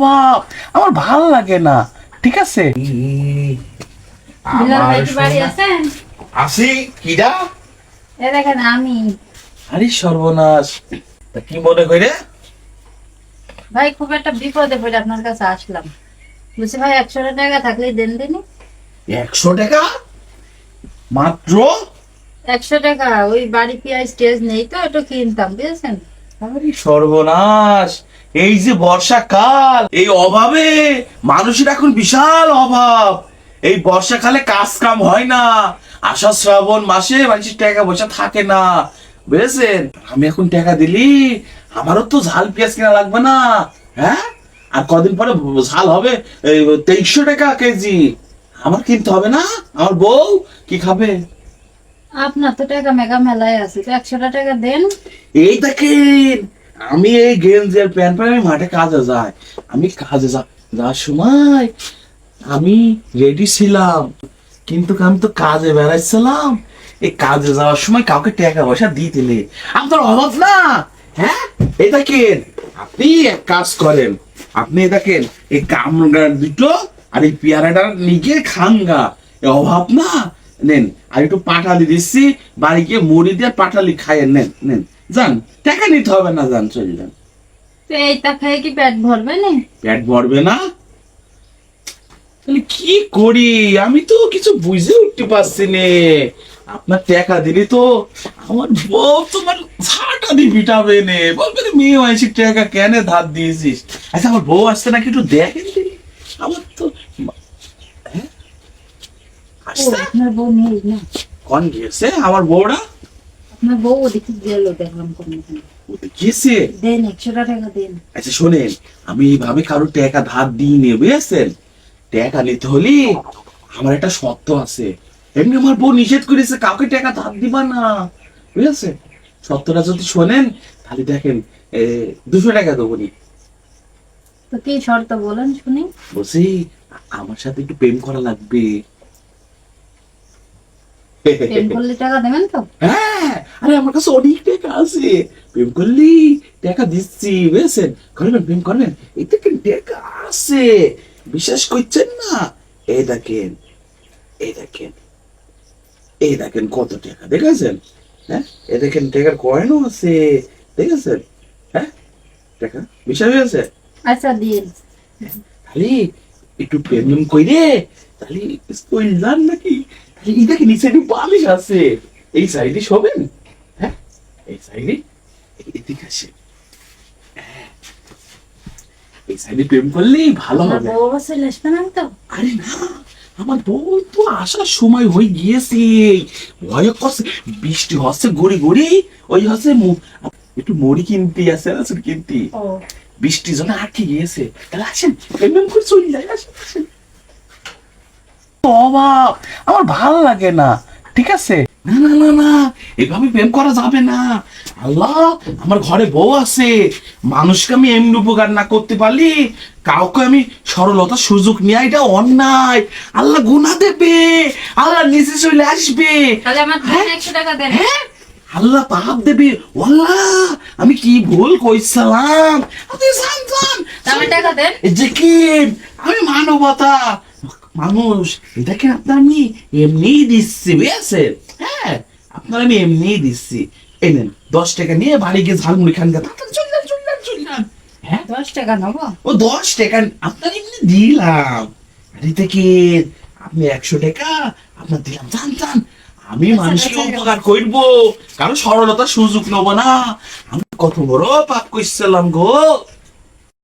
অভাব আমার ভালো লাগে না ঠিক আছে? আসি কিডা? এ দেখেন আমি। আরে সর্বনাশ তা কি মনে করে? ভাই খুব একটা বিপদে পড়ে আপনার কাছে আসলাম। বলছি ভাই একশো টাকা থাকলে দেন একশো টাকা? মাত্র? একশো টাকা ওই বাড়ি পেঁয়াজ টেজ নেই তো একটু কিনতাম বুঝেছেন? আরে সর্বনাশ এই যে বর্ষাকাল এই অভাবে মানুষের এখন বিশাল অভাব। এই বর্ষাকালে কাজ কাম হয় না। আষাঢ় শ্রাবণ মাসে মানুষের টাকা পয়সা থাকে না। বুঝেছেন? আমি এখন টাকা দিলি আমারও তো ঝাল পেঁয়াজ কেনা লাগবে না। হ্যাঁ? আর কদিন পরে ঝাল হবে তেইশশো টাকা কেজি। আমার কিনতে হবে না? আমার বউ কি খাবে? আপনার তো টাকা মেগা মেলায় আছে তো একশো টাকা দেন। এই দেখেন আমি এই গেঞ্জি আর প্যান্ট পরে আমি মাঠে কাজে যাই। আমি কাজে যা যাওয়ার সময় আমি রেডি ছিলাম। কিন্তু আমি তো কাজে বেড়াইছিলাম। এই কাজে যাওয়ার সময় কাউকে টাকা পয়সা দিতে নেই। আপনার অভাব না? হ্যাঁ? এই দেখেন, আপনি এক কাজ করেন। আপনি এই দেখেন, এই কামড়া দুটো আর এই পেয়ারাটা নিজে খাঙ্গা অভাব না? নেন, আর একটু পাটালি দিচ্ছি, বাড়ি গিয়ে মুড়ি দিয়ে পাটালি খাইয়ে নেন নেন। যান টাকা নিতে হবে না যান চলে যান তো কি পেট ভরবে না? পেট ভরবে না? তাহলে কি করি? আমি তো কিছু বুঝে উঠতে পারছি নে। আপনার টাকা দিলি তো আমার বউ তোমার ঝাঁটা দিয়ে পিটাবে নে। বলবে মেয়ে মাইসি টাকা কেন ধার দিয়েছিস? আচ্ছা আমার বউ আসতে নাকি একটু দেখেন দিলি আমার তো হ্যাঁ? আপনার বউ নেই না। কন গিয়েছে? আমার বউরা? আপনার বউ ওদিকে গেল দেখলাম কোনো ও তো গিয়েছে দেন একশো টাকা দেন। আচ্ছা শোনেন আমি এইভাবে কারও টাকা ধার দিই নে বুঝেছেন? টাকা নিতে হলে আমার একটা শর্ত আছে। এমনি আমার বউ নিষেধ করেছে কাউকে টাকা ধার দিবা না বুঝেছে শর্তটা যদি শোনেন তাহলে দেখেন দুশো টাকা দেবো নি। তো কি শর্ত বলেন শুনি। বলছি আমার সাথে একটু প্রেম করা লাগবে। প্রেম করলে টাকা দেবেন তো? হ্যাঁ আরে আমার কাছে অনেক টাকা আছে। প্রেম করলি টাকা দিচ্ছি বুঝেছেন? করবেন প্রেম করবেন? এই দেখেন টাকা আছে। বিশ্বাস করছেন না? এই দেখেন এই দেখেন এই দেখেন কত টাকা দেখেছেন? হ্যাঁ? এই দেখেন টাকার কয়েনও আছে দেখেছেন? হ্যাঁ? টাকা বিশ্বাস হয়েছে? আচ্ছা দিন। তাহলে একটু প্রেম কইরে তাহলে যান নাকি? তাহলে এই দেখেন এই সাইডে বালিশ আছে। এই সাইডে শোবেন? এই সাইডে এদিকে আসে। এই সাইডে প্রেম করলেই ভালো হবে। বউ আছে লেসবেন তো? আরে না আমার বউ তো আসার সময় হয়ে গিয়েছে। ভয় করছে। বৃষ্টি হচ্ছে গড়ি গড়ি ওই হচ্ছে একটু মুড়ি কিনতে আছে না কিনতে। বৃষ্টির জন্য আটকে গিয়েছে। তাহলে আসেন এমএম করে চলে যায় আসেন আসেন। অভাব আমার ভালো লাগে না। ঠিক আছে? না না না না এভাবে প্রেম করা যাবে না। আল্লাহ আমার ঘরে বউ আছে। মানুষকে আমি এমনি উপকার না করতে পারলি কাউকে আমি সরলতার সুযোগ নেওয়া এটা অন্যায়। আল্লাহ গুণা দেবে। আল্লাহ নিচে চলে আসবে। দেন। হ্যাঁ? আল্লাহ পাপ দেবে। আল্লাহ আমি কি ভুল কইছিলাম? যে কি? আমি মানবতা। মানুষ এটাকে আপনার আমি এমনিই দিচ্ছি বুঝেছেন? হ্যাঁ আপনার আমি এমনিই দিচ্ছি এই নেন দশ টাকা নিয়ে বাড়ি গিয়ে ঝালমুড়ি খান গা। তাড়াতাড়ি চলে যান চলে যান চলে। যান হ্যাঁ? দশ টাকা নেব? ও দশ টাকা আপনার এমনি দিলাম। আর কি আপনি একশো টাকা আপনার দিলাম। জান জান আমি মানুষকে আচ্ছা, উপকার করব। কারও সরলতার সুযোগ নেব না। আমি কত বড় পাপ করছিলাম গো।